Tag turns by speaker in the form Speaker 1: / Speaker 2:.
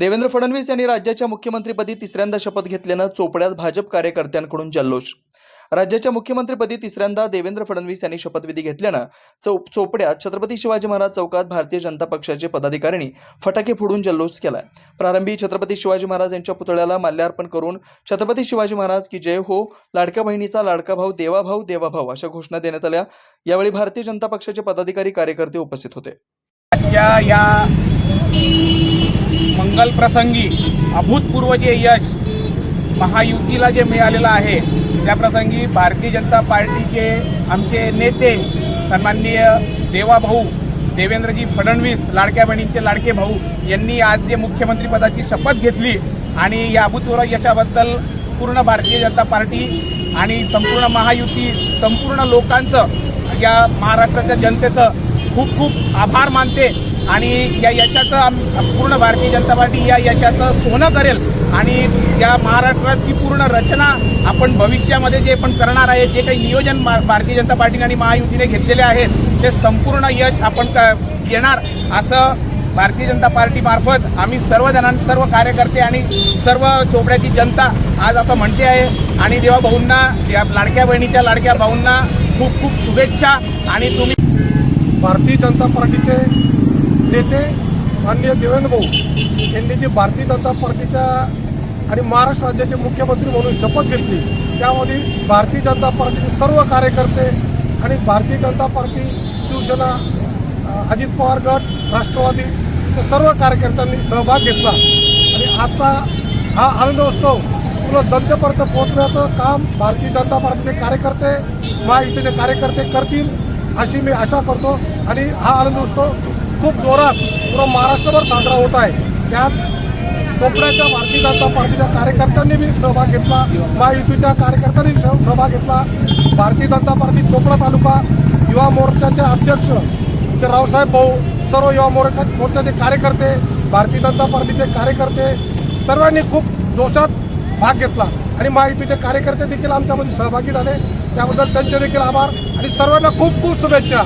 Speaker 1: देवेंद्र फडणवीस यांनी राज्याच्या मुख्यमंत्रीपदी तिसऱ्यांदा शपथ घेतल्यानं चोपड्यात भाजप कार्यकर्त्यांकडून जल्लोष. राज्याच्या मुख्यमंत्रीपदी तिसऱ्यांदा देवेंद्र फडणवीस यांनी शपथविधी घेतल्यानं चौ चोपड्यात छत्रपती शिवाजी महाराज चौकात भारतीय जनता पक्षाचे पदाधिकाऱ्यांनी फटाके फोडून जल्लोष केलाय. प्रारंभी छत्रपती शिवाजी महाराज यांच्या पुतळ्याला माल्यार्पण करून छत्रपती शिवाजी महाराज की जय हो लाडक्या बहिणीचा लाडका भाऊ देवाभाऊ देवाभाऊ अशा घोषणा देण्यात आल्या. यावेळी भारतीय जनता पक्षाचे पदाधिकारी कार्यकर्ते उपस्थित होते.
Speaker 2: मंगलप्रसंगी मंगल प्रसंगी अभूतपूर्व जे यश महायुतीला जे मिळालेलं आहे त्या प्रसंगी भारतीय जनता पार्टीचे आमचे नेते सन्माननीय देवाभाऊ देवेंद्रजी फडणवीस लाडक्या बहिणींचे लाडके भाऊ यांनी आज जे मुख्यमंत्रीपदाची शपथ घेतली आणि या अभूतपूर्व यशाबद्दल पूर्ण भारतीय जनता पार्टी आणि संपूर्ण महायुती संपूर्ण लोकांचं या महाराष्ट्राच्या जनतेचं खूप खूप आभार मानते आणि या यशाचं आम पूर्ण भारतीय जनता पार्टी या यशाचं सोनं करेल आणि या महाराष्ट्राची पूर्ण रचना आपण भविष्यामध्ये जे पण करणार आहे जे काही नियोजन भारतीय जनता पार्टीने आणि महायुतीने घेतलेले आहेत ते संपूर्ण यश आपण क येणार असं भारतीय जनता पार्टीमार्फत आम्ही सर्वजणां सर्व कार्यकर्ते आणि सर्व चोपड्याची जनता आज असं म्हणते आहे. आणि देवा भाऊंना या लाडक्या बहिणीच्या लाडक्या भाऊंना खूप खूप शुभेच्छा आणि तुम्ही
Speaker 3: भारतीय जनता पार्टीचे नेते माननीय देवेंद्र भाऊ यांनी जी भारतीय जनता पार्टीच्या आणि महाराष्ट्र राज्याचे मुख्यमंत्री म्हणून शपथ घेतली त्यामध्ये भारतीय जनता पार्टीचे सर्व कार्यकर्ते आणि भारतीय जनता पार्टी शिवसेना अजित पवार गट राष्ट्रवादी या सर्व कार्यकर्त्यांनी सहभाग घेतला. आणि आता हा आनंदोत्सव पूर्ण जनतेपर्यंत पोहोचण्याचं काम भारतीय जनता पार्टीचे कार्यकर्ते महायुतीचे कार्यकर्ते करतील. अशी मी आशा करतो आणि हा आनंद उत्सव खूप जोरात पूर्ण महाराष्ट्रभर साजरा होत आहे. त्यात कोकणाच्या भारतीय जनता पार्टीच्या कार्यकर्त्यांनी बी सहभाग घेतला महायुतीच्या कार्यकर्त्यांनी सह- सहभाग घेतला. भारतीय जनता पार्टी कोकणा तालुका युवा मोर्चाचे अध्यक्ष ते रावसाहेब भाऊ सर्व युवा मोर्चा मोर्चाचे कार्यकर्ते भारतीय जनता पार्टीचे कार्यकर्ते सर्वांनी खूप जोशात भाग घेतला. आणि महायुतीचे कार्यकर्ते देखील आमच्यामध्ये सहभागी झाले. त्याबद्दल त्यांचे देखील आभार आणि सर्वांना खूप खूप शुभेच्छा.